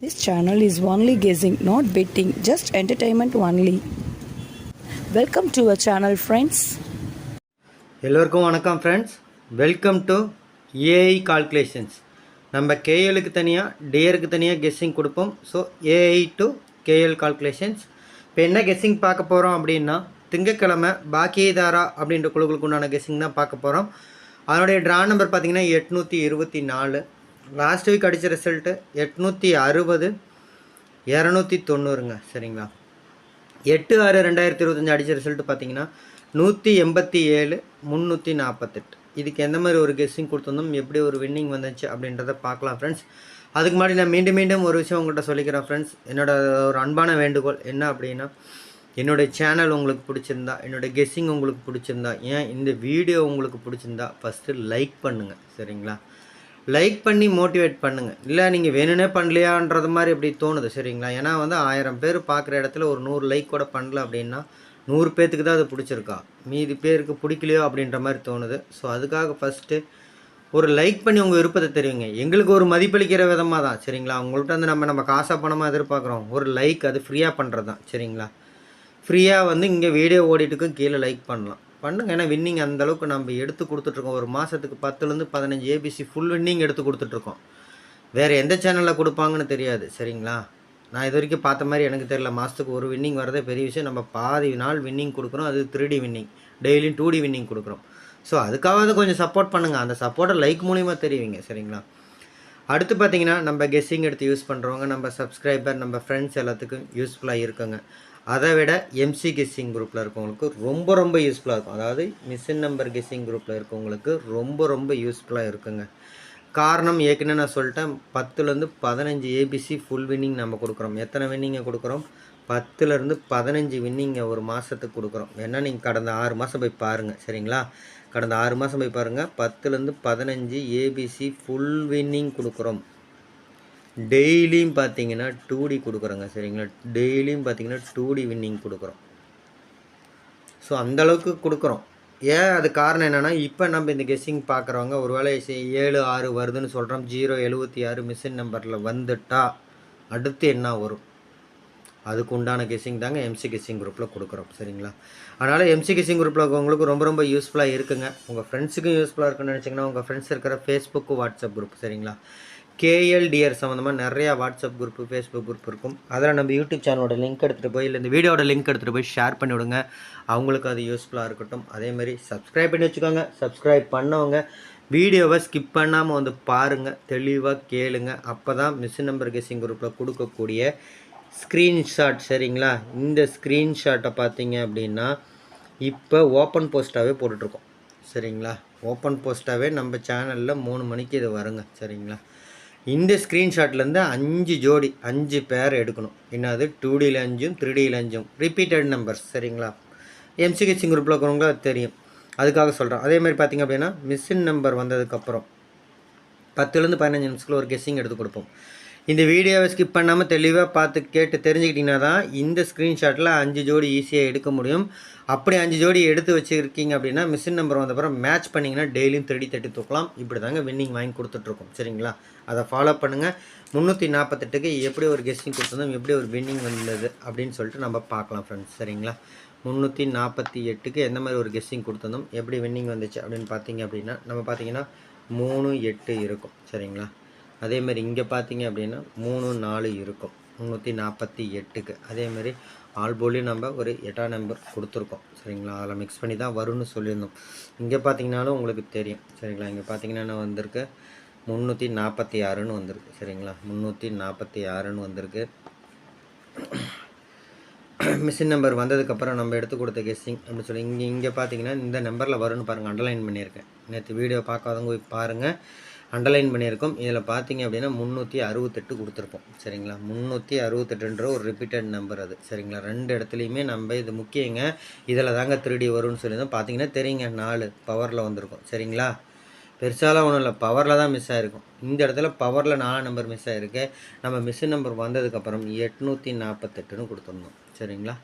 This channel is only guessing, not betting, just entertainment only. Welcome to a channel friends எல்லோருக்கும் வணக்கம் friends welcome to AI calculations நம்ம கேஎலுக்கு தனியாக டியருக்கு தனியாக கெஸ்ஸிங் கொடுப்போம். So AI to KL calculations இப்போ என்ன கெஸ்ஸிங் பார்க்க போகிறோம் அப்படின்னா திங்கக்கிழமை பாக்கியதாரா அப்படின்ற குழுக்களுக்கு உண்டான கெஸ்ஸிங் தான் பார்க்க போகிறோம் அதனுடைய ட்ரா நம்பர் பார்த்தீங்கன்னா எட்நூற்றி இருபத்தி நாலு. லாஸ்ட் வீக் அடித்த ரிசல்ட்டு எட்நூற்றி அறுபது இரநூத்தி தொண்ணூறுங்க சரிங்களா? எட்டு ஆறு ரெண்டாயிரத்தி இருபத்தஞ்சி அடித்த ரிசல்ட் பார்த்தீங்கன்னா நூற்றி எண்பத்தி ஏழு முந்நூற்றி நாற்பத்தெட்டு இதுக்கு எந்த மாதிரி ஒரு கெஸ்ஸிங் கொடுத்துருந்தோம்? எப்படி ஒரு வின்னிங் வந்துச்சு அப்படின்றத பார்க்கலாம் ஃப்ரெண்ட்ஸ் அதுக்கு முன்னாடி நான் மீண்டும் மீண்டும் ஒரு விஷயம் உங்கள்கிட்ட சொல்லிக்கிறேன் ஃப்ரெண்ட்ஸ் என்னோட ஒரு அன்பான வேண்டுகோள் என்ன அப்படின்னா என்னுடைய சேனல் உங்களுக்கு பிடிச்சிருந்தா என்னோடய கெஸ்ஸிங் உங்களுக்கு பிடிச்சிருந்தா ஏன் இந்த வீடியோ உங்களுக்கு பிடிச்சிருந்தா ஃபஸ்ட்டு லைக் பண்ணுங்கள் சரிங்களா? லைக் பண்ணி மோட்டிவேட் பண்ணுங்கள் இல்லை நீங்கள் வேணும்னே பண்ணலையான்றது மாதிரி எப்படி தோணுது சரிங்களா? ஏன்னா வந்து ஆயிரம் பேர் பார்க்குற இடத்துல ஒரு நூறு லைக் கூட பண்ணல அப்படின்னா நூறு பேர்த்துக்கு தான் அது பிடிச்சிருக்கா? மீதி பேருக்கு பிடிக்கலையோ அப்படின்ற மாதிரி தோணுது. ஸோ அதுக்காக ஃபஸ்ட்டு ஒரு லைக் பண்ணி உங்கள் விருப்பத்தை தெரிவிங்க. எங்களுக்கு ஒரு மதிப்பளிக்கிற விதமாக தான் சரிங்களா? உங்கள்கிட்ட வந்து நம்ம நம்ம காசாக பணமாக எதிர்பார்க்குறோம். ஒரு லைக் அது ஃப்ரீயாக பண்ணுறது தான் சரிங்களா? ஃப்ரீயாக வந்து இங்கே வீடியோ ஓடிட்டுக்கும் கீழே லைக் பண்ணலாம். பண்ணுங்க. ஏன்னா வின்னிங் அந்தளவுக்கு நம்ம எடுத்து கொடுத்துட்ருக்கோம். ஒரு மாதத்துக்கு பத்துலேருந்து பதினஞ்சு ஏபிசி ஃபுல் வின்னிங் எடுத்து கொடுத்துட்ருக்கோம். வேறு எந்த சேனலில் கொடுப்பாங்கன்னு தெரியாது. சரிங்களா? நான் இது வரைக்கும் பார்த்த மாதிரி எனக்கு தெரியல. மாதத்துக்கு ஒரு வின்னிங் வரதே பெரிய விஷயம். நம்ம பாதி நாள் வின்னிங் கொடுக்குறோம். அது த்ரீ டி வின்னிங் டெய்லியும் டூ டி வின்னிங் கொடுக்குறோம். ஸோ அதுக்காவது கொஞ்சம் சப்போர்ட் பண்ணுங்கள் அந்த சப்போர்ட்டை லைக் மூலிமா தெரிவிங்க. சரிங்களா? அடுத்து பார்த்தீங்கன்னா நம்ம கெஸ்ஸிங் எடுத்து யூஸ் பண்ணுறவங்க நம்ம சப்ஸ்கிரைபர் நம்ம ஃப்ரெண்ட்ஸ் எல்லாத்துக்கும் யூஸ்ஃபுல்லாக இருக்குங்க. அதை விட எம்சி கெஸ்ஸிங் குரூப்பில் இருக்கவங்களுக்கு ரொம்ப ரொம்ப யூஸ்ஃபுல்லாக இருக்கும். அதாவது மிஷின் நம்பர் கெஸ்ஸிங் குரூப்பில் இருக்கவங்களுக்கு ரொம்ப ரொம்ப யூஸ்ஃபுல்லாக இருக்குங்க. காரணம் ஏற்கனவே நான் சொல்லிட்டேன் பத்துலேருந்து பதினஞ்சு ஏபிசி ஃபுல் வின்னிங் நம்ம கொடுக்குறோம். எத்தனை வின்னிங்கை கொடுக்குறோம்? பத்துலேருந்து பதினஞ்சு வின்னிங்கை ஒரு மாதத்துக்கு கொடுக்குறோம். வேணால் நீங்கள் கடந்த ஆறு மாதம் போய் பாருங்கள் சரிங்களா? கடந்த ஆறு மாதம் போய் பாருங்கள் பத்துலேருந்து பதினஞ்சு ஏபிசி ஃபுல் வின்னிங் கொடுக்குறோம். டெய்லியும் பார்த்தீங்கன்னா டூ டி கொடுக்குறோங்க சரிங்களா? டெய்லியும் பார்த்தீங்கன்னா டூ டி வின்னிங் கொடுக்குறோம். ஸோ அந்தளவுக்கு கொடுக்குறோம். ஏன் அது காரணம் என்னென்னா இப்போ நம்ம இந்த கெஸ்ஸிங் பார்க்குறவங்க ஒரு வேளை ஏழு ஆறு வருதுன்னு சொல்கிறோம் ஜீரோ எழுபத்தி ஆறு மிஷின் நம்பரில் வந்துட்டா அடுத்து என்ன வரும்? அதுக்கு உண்டான கெஸ்ஸிங் தாங்க எம்சி கெஸ்ஸிங் குரூப்பில் கொடுக்குறோம் சரிங்களா? அதனால் எம்சி கெஸ்ஸிங் குரூப்பில் உங்களுக்கு ரொம்ப ரொம்ப யூஸ்ஃபுல்லாக இருக்குங்க. உங்கள் ஃப்ரெண்ட்ஸுக்கும் யூஸ்ஃபுல்லாக இருக்குன்னு நினச்சிங்கன்னா உங்கள் ஃப்ரெண்ட்ஸ் இருக்கிற ஃபேஸ்புக்கு வாட்ஸ்அப் குரூப் சரிங்களா? கேஎல்டிஆர் சம்மந்தமாக நிறையா வாட்ஸ்அப் குரூப்பு ஃபேஸ்புக் குரூப் இருக்கும். அதில் நம்ம யூடியூப் சேனலோட லிங்க் எடுத்துகிட்டு போய் இல்லை இந்த வீடியோட லிங்க் எடுத்துகிட்டு போய் ஷேர் பண்ணி விடுங்க. அவங்களுக்கு அது யூஸ்ஃபுல்லாக இருக்கட்டும். அதேமாதிரி சப்ஸ்கிரைப் பண்ணி வச்சுக்கோங்க. சப்ஸ்கிரைப் பண்ணவங்க வீடியோவை ஸ்கிப் பண்ணாமல் வந்து பாருங்கள் தெளிவாக கேளுங்க. அப்போ தான் மிஸ் நம்பர் கெஸ்ஸிங் குரூப்பில் கொடுக்கக்கூடிய ஸ்க்ரீன்ஷாட் சரிங்களா? இந்த ஸ்க்ரீன்ஷாட்டை பார்த்தீங்க அப்படின்னா இப்போ ஓப்பன் போஸ்ட்டாகவே போட்டுட்ருக்கோம். சரிங்களா? ஓப்பன் போஸ்ட்டாகவே நம்ம சேனலில் மூணு மணிக்கு இது வருங்க. சரிங்களா? இந்த ஸ்க்ரீன்ஷாட்லேருந்து அஞ்சு ஜோடி அஞ்சு பேர் எடுக்கணும். என்னது? டூ டியில் அஞ்சும் த்ரீ டியில் அஞ்சும் ரிப்பீட்டட் நம்பர்ஸ் சரிங்களா? எம்சிஹெச்சிங் குரூப்பில் இருக்கிறவங்க அது தெரியும். அதுக்காக சொல்கிறேன் அதே மாதிரி பார்த்திங்க அப்படின்னா மிஷின் நம்பர் வந்ததுக்கப்புறம் பத்துலேருந்து பதினஞ்சு நிமிஷத்தில் ஒரு கெஸ்ஸிங் எடுத்து கொடுப்போம். இந்த வீடியோவை ஸ்கிப் பண்ணாமல் தெளிவாக பார்த்து கேட்டு தெரிஞ்சுக்கிட்டிங்கன்னா தான் இந்த ஸ்க்ரீன்ஷாட்டில் அஞ்சு ஜோடி ஈஸியாக எடுக்க முடியும். அப்படி அஞ்சு ஜோடி எடுத்து வச்சுருக்கீங்க அப்படின்னா மிஷின் நம்பர் வந்தப்பறம் மேட்ச் பண்ணிங்கன்னா டெய்லியும் தேடி தட்டி தூக்கலாம். இப்படி தாங்க வின்னிங் வாங்கி கொடுத்துட்ருக்கோம். சரிங்களா? அதை ஃபாலோ பண்ணுங்கள் முந்நூற்றி நாற்பத்தெட்டுக்கு எப்படி ஒரு கெஸ்டிங் கொடுத்துருந்தோம் எப்படி ஒரு வின்னிங் வந்தது அப்படின்னு சொல்லிட்டு நம்ம பார்க்கலாம் ஃப்ரெண்ட்ஸ் சரிங்களா? முந்நூற்றி நாற்பத்தி எட்டுக்கு எந்த மாதிரி ஒரு கெஸ்டிங் கொடுத்துருந்தோம் எப்படி வின்னிங் வந்துச்சு அப்படின்னு பார்த்தீங்க அப்படின்னா நம்ம பார்த்தீங்கன்னா மூணு எட்டு இருக்கும். சரிங்களா? அதேமாதிரி இங்கே பார்த்தீங்க அப்படின்னா மூணு நாலு இருக்கும். முந்நூற்றி நாற்பத்தி எட்டுக்கு. அதேமாதிரி ஆல்போலையும் நம்ம ஒரு எட்டாம் நம்பர் கொடுத்துருக்கோம். சரிங்களா? அதில் மிக்ஸ் பண்ணி தான் வரும்னு சொல்லியிருந்தோம். இங்கே பார்த்தீங்கனாலும் உங்களுக்கு தெரியும். சரிங்களா? இங்கே பார்த்தீங்கன்னா வந்திருக்கு முந்நூற்றி நாற்பத்தி ஆறுன்னு வந்திருக்கு. சரிங்களா? முந்நூற்றி நாற்பத்தி ஆறுன்னு வந்திருக்கு. மிஷின் நம்பர் வந்ததுக்கப்புறம் நம்ம எடுத்து கொடுத்த கெஸ்ஸிங் அப்படின்னு சொல்லி இங்கே இங்கே பார்த்தீங்கன்னா இந்த நம்பரில் வரும்னு பாருங்கள் அண்டர்லைன் பண்ணியிருக்கேன். நேற்று வீடியோ பார்க்காதவங்க போய் பாருங்கள் அண்டர்லைன் பண்ணியிருக்கோம். இதில் பார்த்தீங்க அப்படின்னா முந்நூற்றி அறுபத்தெட்டு கொடுத்துருப்போம் சரிங்களா? முந்நூற்றி அறுபத்தெட்டுன்ற ஒரு ரிப்பீட்டட் நம்பர் அது. சரிங்களா? ரெண்டு இடத்துலையுமே நம்ம இது முக்கியங்க. இதில் தாங்க திருடி வரும்னு சொல்லி தான் பார்த்தீங்கன்னா தெரியுங்க நாலு பவரில் வந்திருக்கும். சரிங்களா? பெருசாலாம் ஒன்றும் இல்லை. பவரில் தான் மிஸ் ஆகிருக்கும் இந்த இடத்துல பவரில் நாலு நம்பர் மிஸ் ஆகிருக்கு நம்ம மிஸ்ஸு நம்பர் வந்ததுக்கப்புறம் எட்நூற்றி நாற்பத்தெட்டுன்னு கொடுத்துருந்தோம் சரிங்களா?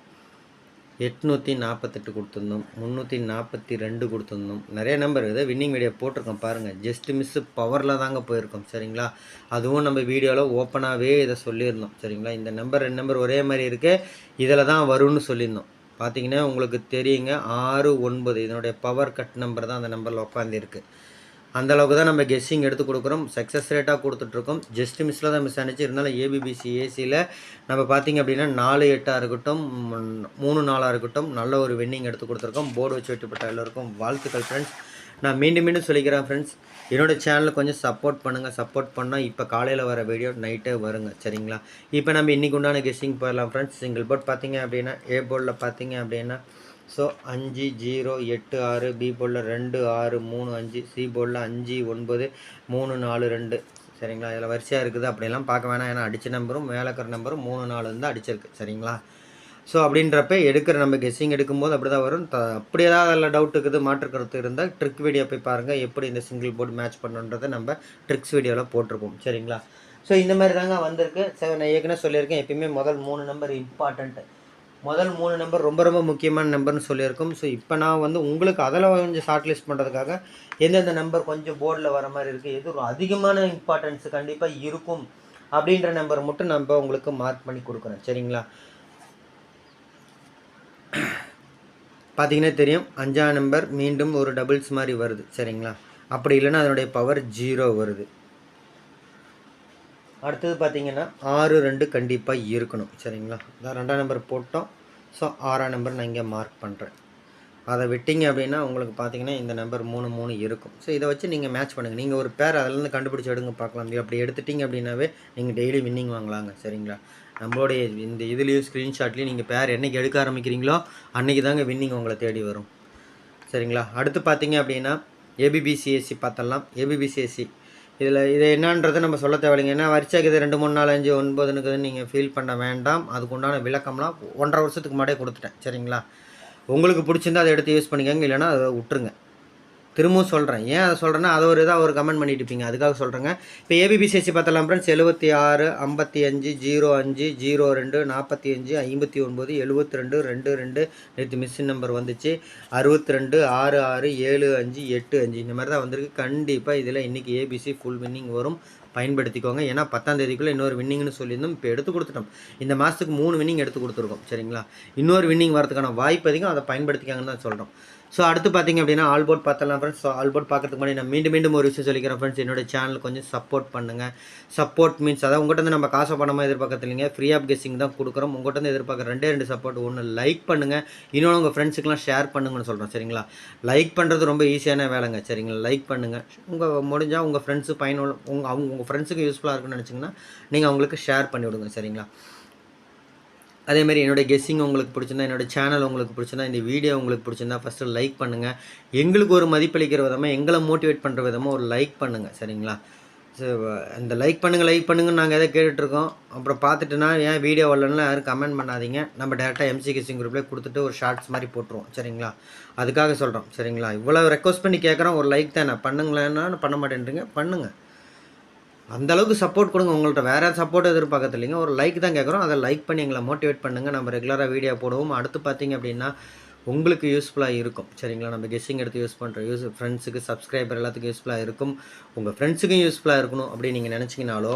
எட்நூற்றி நாற்பத்தெட்டு கொடுத்துருந்தோம். முந்நூற்றி நாற்பத்தி ரெண்டு கொடுத்துருந்தோம். நிறைய நம்பர் இருக்குது. வின்னிங் வீடியோ போட்டிருக்கோம் பாருங்கள் ஜஸ்ட் மிஸ்ஸு பவரில் தாங்க போயிருக்கோம். சரிங்களா? அதுவும் நம்ம வீடியோவில் ஓப்பனாகவே இதை சொல்லியிருந்தோம். சரிங்களா? இந்த நம்பர் ரெண்டு நம்பர் ஒரே மாதிரி இருக்குது இதில் தான் வரும்னு சொல்லியிருந்தோம். பார்த்தீங்கன்னா உங்களுக்கு தெரியுங்க. ஆறு ஒன்பது. இதனுடைய பவர் கட் நம்பர் தான் அந்த நம்பரில் உட்காந்துருக்கு அந்தளவுக்கு தான் நம்ம கெஸ்ஸிங் எடுத்து கொடுக்குறோம். சக்ஸஸ் ரேட்டாக கொடுத்துட்ருக்கோம். ஜஸ்ட் மிஸ்ஸில் தான் மிஸ் ஆனிச்சு. இருந்தாலும் ஏபிபிசி ஏசியில் நம்ம பார்த்தீங்க அப்படின்னா நாலு எட்டாக இருக்கட்டும் மூணு நாளாக இருக்கட்டும் நல்ல ஒரு வின்னிங் எடுத்து கொடுத்துருக்கோம். போர்டு வச்சு வெட்டிப்பட்ட எல்லோருக்கும் வாழ்த்துக்கள் ஃப்ரெண்ட்ஸ் நான் மீண்டும் மீண்டும் சொல்லிக்கிறேன் ஃப்ரெண்ட்ஸ் என்னோடய சேனலுக்கு கொஞ்சம் சப்போர்ட் பண்ணுங்கள் சப்போர்ட் பண்ணால் இப்போ காலையில் வர வீடியோ நைட்டே வருங்க. சரிங்களா? இப்போ நம்ம இன்றைக்கி உண்டான கெஸ்ஸிங் போயிடலாம் ஃப்ரெண்ட்ஸ் சிங்கிள் போர்ட் பார்த்தீங்க அப்படின்னா ஏ போர்டில் பார்த்தீங்க அப்படின்னா ஸோ அஞ்சு ஜீரோ எட்டு ஆறு பி போர்டில் ரெண்டு ஆறு மூணு அஞ்சு சி போர்டில் அஞ்சு ஒன்பது மூணு நாலு ரெண்டு. சரிங்களா? இதில் வரிசையாக இருக்குது. அப்படிலாம் பார்க்க வேணாம். ஏன்னா அடித்த நம்பரும் மேலே இருக்கிற நம்பரும் மூணு நாலு தான் அடிச்சிருக்கு. சரிங்களா? ஸோ அப்படின்றப்ப எடுக்கிற நம்ம கெஸ்ஸிங் எடுக்கும்போது அப்படி தான் வரும். த அப்படி ஏதாவது அதில் டவுட் இருக்குது மாற்றுக்கிறது இருந்தால் ட்ரிக் வீடியோ போய் பாருங்கள் எப்படி இந்த சிங்கிள் போர்டு மேட்ச் பண்ணுன்றதை நம்ம ட்ரிக்ஸ் வீடியோவில் போட்டிருப்போம். சரிங்களா? ஸோ இந்த மாதிரி தாங்க வந்திருக்கு. சார் நான் ஏற்கனவே சொல்லியிருக்கேன். எப்பயுமே முதல் மூணு நம்பர் இம்பார்ட்டண்ட்டு முதல் மூணு நம்பர் ரொம்ப ரொம்ப முக்கியமான நம்பர்னு சொல்லியிருக்கோம். ஸோ இப்போ நான் வந்து உங்களுக்கு அதில் கொஞ்சம் ஷார்ட் லிஸ்ட் பண்ணுறதுக்காக எந்தெந்த நம்பர் கொஞ்சம் போர்டில் வர மாதிரி இருக்குது எது ஒரு அதிகமான இம்பார்ட்டன்ஸ் கண்டிப்பாக இருக்கும் அப்படின்ற நம்பர் மட்டும் நம்ம உங்களுக்கு மார்க் பண்ணி கொடுக்குறேன். சரிங்களா? பார்த்தீங்கன்னா தெரியும் அஞ்சாம் நம்பர் மீண்டும் ஒரு டபுள்ஸ் மாதிரி வருது. சரிங்களா? அப்படி இல்லைன்னா அதனுடைய பவர் ஜீரோ வருது. அடுத்தது பார்த்தீங்கன்னா ஆறு ரெண்டு கண்டிப்பாக இருக்கணும். சரிங்களா? இதான் ரெண்டாம் நம்பர் போட்டோம். ஸோ ஆறாம் நம்பர் நான் இங்கே மார்க் பண்ணுறேன் அதை விட்டிங்க அப்படின்னா உங்களுக்கு பார்த்தீங்கன்னா இந்த நம்பர் மூணு மூணு இருக்கும். ஸோ இதை வச்சு நீங்கள் மேட்ச் பண்ணுங்கள் நீங்கள் ஒரு பேர் அதிலேருந்து கண்டுபிடிச்சி எடுங்க பார்க்கலாம். அப்படி எடுத்துட்டீங்க அப்படின்னாவே நீங்கள் டெய்லி வின்னிங் வாங்கலாங்க. சரிங்களா? நம்மளுடைய இந்த இதுலேயும் ஸ்க்ரீன்ஷாட்லேயும் நீங்கள் பேர் என்றைக்கு எடுக்க ஆரம்பிக்கிறீங்களோ அன்றைக்கி தாங்க வின்னிங் உங்களை தேடி வரும். சரிங்களா? அடுத்து பார்த்தீங்க அப்படின்னா ஏபிபிசிஎஸ்சி பார்த்தலாம் ஏபிபிசிஎஸ்சி இதில் இது என்னன்றதை நம்ம சொல்ல தேவையில்லைங்க. ஏன்னா வரிசைக்கு இது ரெண்டு மூணு நாலு அஞ்சு ஒன்பதுனுக்கு நீங்கள் ஃபீல் பண்ண வேண்டாம். அதுக்கு உண்டான விளக்கம்லாம் ஒன்றரை வருஷத்துக்கு முன்னாடியே கொடுத்துட்டேன். சரிங்களா? உங்களுக்கு பிடிச்சிருந்தா அதை எடுத்து யூஸ் பண்ணிக்கோங்க. இல்லைன்னா அதை விட்டுருங்க. திரும்பவும் சொல்கிறேன் ஏன் அதை சொல்கிறேன்னா அதை ஒரு இதாக ஒரு கமெண்ட் பண்ணிட்டு இருப்பீங்க. அதுக்காக சொல்கிறேங்க இப்போ ஏபிபிசிஎஸ்சி பார்த்தலாம் ஃப்ரெண்ட்ஸ் எழுபத்தி ஆறு ஐம்பத்தி அஞ்சு ஜீரோ அஞ்சு ஜீரோ ரெண்டு நாற்பத்தி அஞ்சு ஐம்பத்தி ஒன்பது எழுபத்தி ரெண்டு ரெண்டு ரெண்டு. நேற்று மிஸ்ஸின் நம்பர் வந்துச்சு. அறுபத்தி ரெண்டு ஆறு ஆறு ஏழு அஞ்சு எட்டு அஞ்சு. இந்த மாதிரி தான் வந்திருக்கு. கண்டிப்பாக இதில் இன்றைக்கி ஏபிசி ஃபுல் வின்னிங் வரும். பயன்படுத்திக்கோங்க. ஏன்னா பத்தாம் தேதிக்குள்ளே இன்னொரு வின்னிங்னு சொல்லியிருந்தோம். இப்போ எடுத்து கொடுத்துட்டோம். இந்த மாதத்துக்கு மூணு வின்னிங் எடுத்து கொடுத்துருக்கோம். சரிங்களா? இன்னொரு வின்னிங் வரதுக்கான வாய்ப்பு அதிகம். அதை பயன்படுத்திக்காங்கன்னு தான் சொல்கிறோம் ஸோ அடுத்து பார்த்தீங்க அப்படின்னா ஆல்போர்ட் பார்த்தலாம் ஃப்ரெண்ட்ஸ் ஸோ ஆல்போர்ட் பார்க்கறதுக்கு முன்னாடி நான் மீண்டும் மீண்டும் ஒரு விஷயம் சொல்லிக்கிறேன் ஃப்ரெண்ட்ஸ் என்னோட சேனல் கொஞ்சம் சப்போர்ட் பண்ணுங்கள் சப்போர்ட் மீன்ஸ் அதாவது உங்கள்கிட்ட நம்ம காசை பணமாக எதிர்பார்க்கறது இல்லைங்க. ஃப்ரீ ஆஃப் கெஸ்ஸிங் தான் கொடுக்குறோம். உங்கள்கிட்ட எதிர்பார்க்குற ரெண்டே ரெண்டு சப்போர்ட் ஒன்று லைக் பண்ணுங்கள் இன்னொன்று உங்கள் ஃப்ரெண்ட்ஸுக்கெலாம் ஷேர் பண்ணுங்கன்னு சொல்கிறோம் சரிங்களா? லைக் பண்ணுறது ரொம்ப ஈஸியான வேலைங்க. சரிங்களா? லைக் பண்ணுங்கள் உங்கள் முடிஞ்சால் உங்கள் ஃப்ரெண்ட்ஸு பயனுள்ள உங்கள் அவங்க உங்கள் ஃப்ரெண்ட்ஸுக்கு யூஸ்ஃபுல்லாக இருக்குன்னு நினச்சிங்கன்னா நீங்கள் அவங்களுக்கு ஷேர் பண்ணி விடுங்க சரிங்களா? அதேமாரி என்னோடய கெஸ்ஸிங் உங்களுக்கு பிடிச்சிருந்தா என்னோட சேனல் உங்களுக்கு பிடிச்சிருந்தா இந்த வீடியோ உங்களுக்கு பிடிச்சிருந்தா ஃபஸ்ட்டு லைக் பண்ணுங்கள் எங்களுக்கு ஒரு மதிப்பளிக்கிற விதமாக எங்களை மோட்டிவேட் பண்ணுற விதமாக ஒரு லைக் பண்ணுங்கள் சரிங்களா? ஸோ இந்த லைக் பண்ணுங்கள் லைக் பண்ணுங்கன்னு நாங்கள் எதை கேட்டுட்ருக்கோம் அப்புறம் பார்த்துட்டுனா ஏன் வீடியோ வரலன்னா யாரும் கமெண்ட் பண்ணாதீங்க. நம்ம டேரெக்டாக எம்சி கெஸ்ஸிங் குரூப்லேயே கொடுத்துட்டு ஒரு ஷார்ட்ஸ் மாதிரி போட்டுருவோம் சரிங்களா? அதுக்காக சொல்கிறோம் சரிங்களா? இவ்வளோ ரெக்வஸ்ட் பண்ணி கேட்குறோம் ஒரு லைக் தானே. பண்ணுங்களேன்னா பண்ண மாட்டேன்றீங்க பண்ணுங்கள் அந்த அளவுக்கு சப்போர்ட் கொடுங்க. உங்கள்கிட்ட வேறு சப்போர்ட் எதிர்பார்க்கறது இல்லைங்க ஒரு லைக் தான் கேட்குறோம் அதை லைக் பண்ணி எங்களை மோட்டிவேட் பண்ணுங்கள் நம்ம ரெகுலராக வீடியோ போடுவோம். அடுத்து பார்த்தீங்க அப்படின்னா உங்களுக்கு யூஸ்ஃபுல்லாக இருக்கும். சரிங்களா? நம்ம கெஸ்ஸிங் எடுத்து யூஸ் பண்ணுற யூஸ் ஃப்ரெண்ட்ஸுக்கு சப்ஸ்கிரைபர் எல்லாத்துக்கும் யூஸ்ஃபுல்லாக இருக்கும். உங்கள் ஃப்ரெண்ட்ஸுக்கும் யூஸ்ஃபுல்லாக இருக்கணும் அப்படின்னு நீங்கள் நினச்சிங்கனாலோ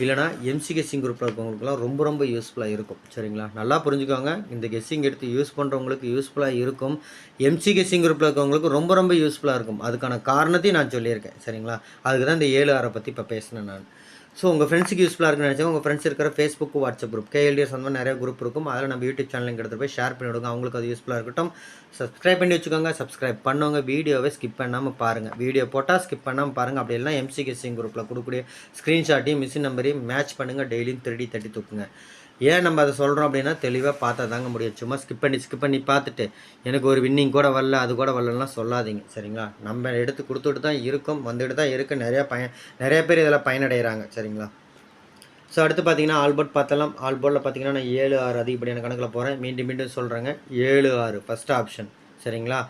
இல்லைனா எம்சி கெஸ்ஸிங் குரூப்பில் இருக்கவங்களுக்குலாம் ரொம்ப ரொம்ப யூஸ்ஃபுல்லாக இருக்கும். சரிங்களா? நல்லா புரிஞ்சுக்கோங்க. இந்த கெஸ்ஸிங் எடுத்து யூஸ் பண்ணுறவங்களுக்கு யூஸ்ஃபுல்லாக இருக்கும். எம்சி கெஸ்ஸிங் குரூப்பில் இருக்கவங்களுக்கு ரொம்ப ரொம்ப யூஸ்ஃபுல்லாக இருக்கும். அதுக்கான காரணத்தையும் நான் சொல்லியிருக்கேன். சரிங்களா? அதுக்கு தான் இந்த ஏழு ஆறை பற்றி இப்போ பேசினேன் நான். ஸோ உங்கள் ஃப்ரெண்ட்ஸுக்கு யூஸ்ஃபுல்லாக இருக்குன்னு நினச்சா உங்கள் ஃப்ரெண்ட்ஸ் இருக்கிற ஃபேஸ்புக் வாட்ஸ்அப் குரூப் கேஎல்டிஎஸ் அந்த மாதிரி நிறைய குரூப் இருக்கும். அதில் நம்ம யூடியூப் சேனலுக்கு எடுத்து போய் ஷேர் பண்ணி விடுங்க அவங்களுக்கு அது யூஸ்ஃபுல்லாக இருக்கட்டும். சப்ஸ்கிரைப் பண்ணி வச்சுக்கோங்க. சப்ஸ்கிரைப் பண்ணவங்க வீடியோவை ஸ்கிப் பண்ணாமல் பாருங்கள் வீடியோ போட்டால் ஸ்கிப் பண்ணாமல் பாருங்கள் அப்படி எல்லாம் எம்சிகேசிங் குரூப்பில் கொடுக்கக்கூடிய ஸ்க்ரீன்ஷாட்டையும் மிஷின் நம்பரையும் மேட்ச் பண்ணுங்கள் டெய்லியும் திருடி தட்டி தூக்குங்க ஏன் நம்ம அதை சொல்கிறோம் அப்படின்னா தெளிவாக பார்த்தா தாங்க முடியும். சும்மா ஸ்கிப் பண்ணி ஸ்கிப் பண்ணி பார்த்துட்டு எனக்கு ஒரு வின்னிங் கூட வரல அது கூட வரலலாம் சொல்லாதீங்க சரிங்களா? நம்ம எடுத்து கொடுத்துட்டு தான் இருக்கும் வந்துட்டு தான் இருக்குது நிறையா பயன் நிறைய பேர் இதில் பயனடைகிறாங்க சரிங்களா? ஸோ அடுத்து பார்த்தீங்கன்னா ஆல்போர்ட் பார்த்தலாம். ஆல்போர்டில் பார்த்தீங்கன்னா நான் ஏழு ஆறு அதிகப்படியான கணக்கில் போகிறேன் மீண்டும் மீண்டும் சொல்கிறேங்க ஏழு ஆறு ஃபஸ்ட் ஆப்ஷன் சரிங்களா?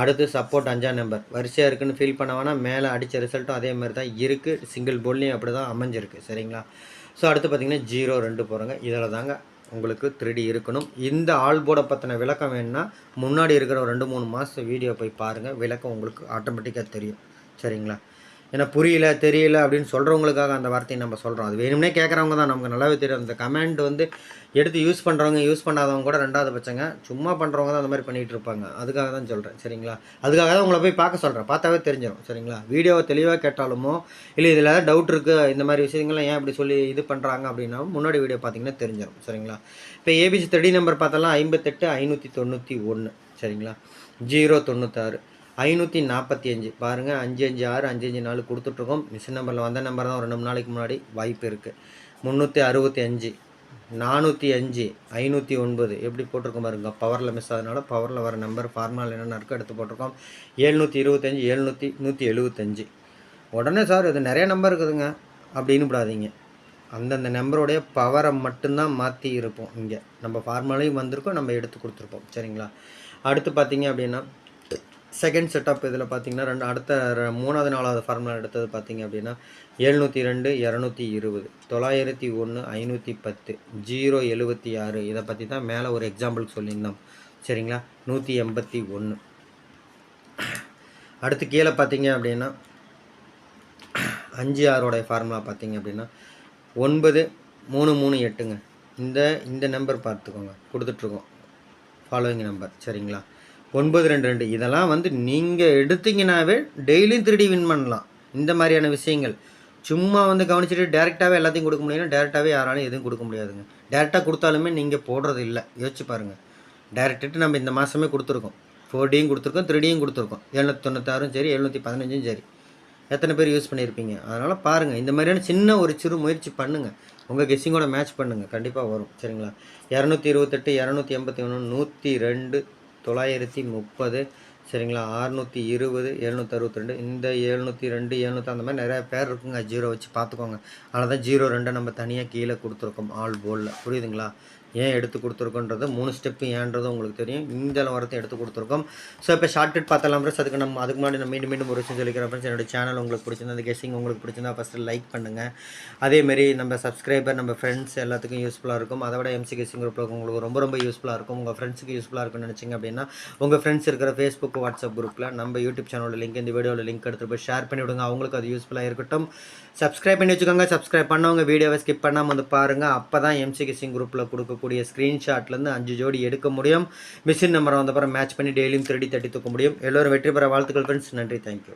அடுத்து சப்போர்ட் அஞ்சாம் நம்பர் வரிசையாக இருக்குன்னு ஃபீல் பண்ண வேணால் மேலே அடித்த ரிசல்ட்டும் அதே மாதிரி தான் இருக்குது சிங்கிள் போல்லையும் அப்படி தான் அமைஞ்சிருக்கு சரிங்களா? ஸோ அடுத்து பார்த்தீங்கன்னா ஜீரோ ரெண்டு போகிறோங்க இதில் தாங்க உங்களுக்கு த்ரீடி இருக்கணும். இந்த ஆல்போர்டை பற்றின விளக்கம் வேணும்னா முன்னாடி இருக்கிற ஒரு ரெண்டு மூணு மாதம் வீடியோ போய் பாருங்கள் விளக்கம் உங்களுக்கு ஆட்டோமேட்டிக்காக தெரியும். சரிங்களா? ஏன்னா புரியல தெரியல அப்படின்னு சொல்கிறவங்களுக்காக அந்த வார்த்தையை நம்ம சொல்கிறோம் அது வேணும்னே கேட்குறவங்க தான். நமக்கு நல்லாவே தெரியும் அந்த கமெண்ட் வந்து எடுத்து யூஸ் பண்ணுறவங்க யூஸ் பண்ணாதவங்க கூட ரெண்டாவது பட்சங்க. சும்மா பண்ணுறவங்க தான் அந்த மாதிரி பண்ணிகிட்டு இருப்பாங்க. அதுக்காக தான் சொல்கிறேன் சரிங்களா? அதுக்காக தான் உங்களை போய் பார்க்க சொல்கிறேன் பார்த்தாவே தெரிஞ்சிடும் சரிங்களா? வீடியோவை தெளிவாக கேட்டாலுமோ இல்லை இதில் ஏதாவது டவுட் இருக்குது இந்த மாதிரி விஷயங்கள்லாம் ஏன் இப்படி சொல்லி இது பண்ணுறாங்க அப்படின்னா முன்னாடி வீடியோ பார்த்தீங்கன்னா தெரிஞ்சிடும் சரிங்களா? இப்போ ஏபிசி த்ரெடி நம்பர் பார்த்தாலாம் ஐம்பத்தெட்டு ஐநூற்றி தொண்ணூற்றி ஒன்று சரிங்களா? ஜீரோ தொண்ணூத்தாறு. ஐநூற்றி நாற்பத்தி அஞ்சு. பாருங்கள் அஞ்சு அஞ்சு ஆறு அஞ்சு அஞ்சு நாலு கொடுத்துட்ருக்கோம். மிஷின் நம்பரில் வந்த நம்பர் தான் ஒரு ரெண்டு நாளைக்கு முன்னாடி வாய்ப்பு இருக்குது முந்நூற்றி அறுபத்தி அஞ்சு நானூற்றி அஞ்சு ஐநூற்றி ஒன்பது. எப்படி போட்டிருக்கோம் பாருங்க பவரில் மிஸ் ஆகுதுனால பவரில் வர நம்பர் ஃபார்மால் என்னென்ன இருக்கோ எடுத்து போட்டிருக்கோம். ஏழ்நூற்றி இருபத்தஞ்சி ஏழ்நூற்றி நூற்றி எழுபத்தஞ்சு உடனே சார் இது நிறைய நம்பர் இருக்குதுங்க. அப்படின்னு விடாதீங்க. அந்தந்த நம்பருடைய பவரை மட்டும்தான் மாற்றி இருப்போம் இங்கே. நம்ம ஃபார்முலையும் வந்திருக்கோம் நம்ம எடுத்து கொடுத்துருப்போம். சரிங்களா? அடுத்து பார்த்தீங்க அப்படின்னா செகண்ட் செட்டப் இதில் பார்த்தீங்கன்னா ரெண்டு அடுத்த மூணாவது நாலாவது ஃபார்முலா எடுத்தது பார்த்தீங்க அப்படின்னா எழுநூற்றி ரெண்டு இரநூத்தி இருபது தொள்ளாயிரத்தி ஒன்று ஐநூற்றி பத்து ஜீரோ எழுபத்தி ஆறு. இதை பற்றி தான் மேலே ஒரு எக்ஸாம்பிள் சொல்லியிருந்தோம். சரிங்களா? நூற்றி எண்பத்தி ஒன்று அடுத்து கீழே பார்த்தீங்க அப்படின்னா அஞ்சு ஆறோடைய ஃபார்முலா பார்த்தீங்க அப்படின்னா ஒன்பது மூணு மூணு எட்டுங்க. இந்த இந்த நம்பர் பார்த்துக்கோங்க. கொடுத்துட்ருக்கோம். ஃபாலோவிங் நம்பர் சரிங்களா? ஒன்பது ரெண்டு ரெண்டு. இதெல்லாம் வந்து நீங்கள் எடுத்தீங்கன்னாவே டெய்லியும் திருடி வின் பண்ணலாம். இந்த மாதிரியான விஷயங்கள். சும்மா வந்து கவனிச்சுட்டு டேரெக்டாகவே எல்லாத்தையும் கொடுக்க முடியும்னா டேரெக்டாகவே யாராலும் எதுவும் கொடுக்க முடியாதுங்க. டேரெக்டாக கொடுத்தாலுமே நீங்கள் போடுறது இல்லை. யோசிச்சு பாருங்கள் டேரெக்ட்டு நம்ம இந்த மாதமே கொடுத்துருக்கோம். ஃபோர் டியும் கொடுத்துருக்கோம் த்ரீ டியும் கொடுத்துருக்கோம். எழுநூற்றி தொண்ணூத்தாறும் சரி எழுநூற்றி பதினஞ்சும் சரி. எத்தனை பேர் யூஸ் பண்ணியிருப்பீங்க? அதனால் பாருங்கள் இந்த மாதிரியான சின்ன ஒரு சிறு முயற்சி பண்ணுங்கள் உங்கள் கெஸ்ஸிங்கோட மேட்ச் பண்ணுங்கள் கண்டிப்பாக வரும். சரிங்களா? இரநூத்தி இருபத்தெட்டு இரநூத்தி எண்பத்தி ஒன்று நூற்றி ரெண்டு தொள்ளாயிரத்தி முப்பது சரிங்களா? அறுநூற்றி இருபது எழுநூற்றி அறுபத்தி ரெண்டு இந்த எழுநூற்றி ரெண்டு எழுநூற்றி அந்த மாதிரி நிறையா பேர் இருக்குங்க. ஜீரோ வச்சு பார்த்துக்கோங்க. அதனால தான் ஜீரோ ரெண்டை நம்ம தனியாக கீழே கொடுத்துருக்கோம். ஆல் போலில். புரியுதுங்களா? ஏன் எடுத்து கொடுத்துருக்கோன்றது மூணு ஸ்டெப்பு ஏன்றது உங்களுக்கு தெரியும். இந்த வரத்தை எடுத்து கொடுத்துருக்கோம். ஸோ இப்போ ஷார்ட்கட் பார்த்தலாம் ஃப்ரெண்ட்ஸ் அதுக்கு நம்ம அதுக்கு முன்னாடி நம்ம மீண்டும் மீண்டும் ஒரு விஷயம் சொல்லிக்கிறேன் ஃப்ரெண்ட்ஸ் என்னோட சேனல் உங்களுக்கு பிடிச்சிருந்தா அந்த கெஸ்ஸிங் உங்களுக்கு பிடிச்சிருந்தா ஃபஸ்ட்டு லைக் பண்ணுங்கள் அதேமாரி நம்ம சப்ஸ்கிரைபர் நம்ம ஃப்ரெண்ட்ஸ் எல்லாத்துக்கும் யூஸ்ஃபுல்லாக இருக்கும். அதை விட எம்சி கெஸ்ஸிங் குரூப்பில் உங்களுக்கு ரொம்ப ரொம்ப யூஸ்ஃபுல்லாக இருக்கும். உங்கள் ஃப்ரெண்ட்ஸுக்கு யூஸ்ஃபுல்லாக இருக்கும்னு நினச்சிங்க அப்படின்னா உங்கள் ஃப்ரெண்ட்ஸ் இருக்கிற ஃபேஸ்புக் வாட்ஸ்அப் குரூப்பில் நம்ம யூடியூப் சேனலோட லிங்க் இந்த வீடியோவில் லிங்க் எடுத்துகிட்டு போய் ஷேர் பண்ணி விடுங்க. அவங்களுக்கு அது யூஸ்ஃபுல்லாக இருக்கட்டும். சப்ஸ்கிரைப் பண்ணி வச்சுக்கோங்க. சப்ஸ்கிரைப் பண்ணவங்க வீடியோவை ஸ்கிப் பண்ணாமல் வந்து பாருங்கள் அப்போ தான் எம்சி கெஸ்ஸிங் குரூப்பில் இருக்கக்கூடிய ஸ்க்ரீன்ஷாட்லேருந்து அஞ்சு ஜோடி எடுக்க முடியும். மிஷின் நம்பரை வந்தப்பறம் மேட்ச் பண்ணி டெய்லியும் திருடி தட்டி தூக்க முடியும். எல்லோரும் வெற்றி பெற வாழ்த்துக்கள் ஃப்ரெண்ட்ஸ் நன்றி. தேங்க்யூ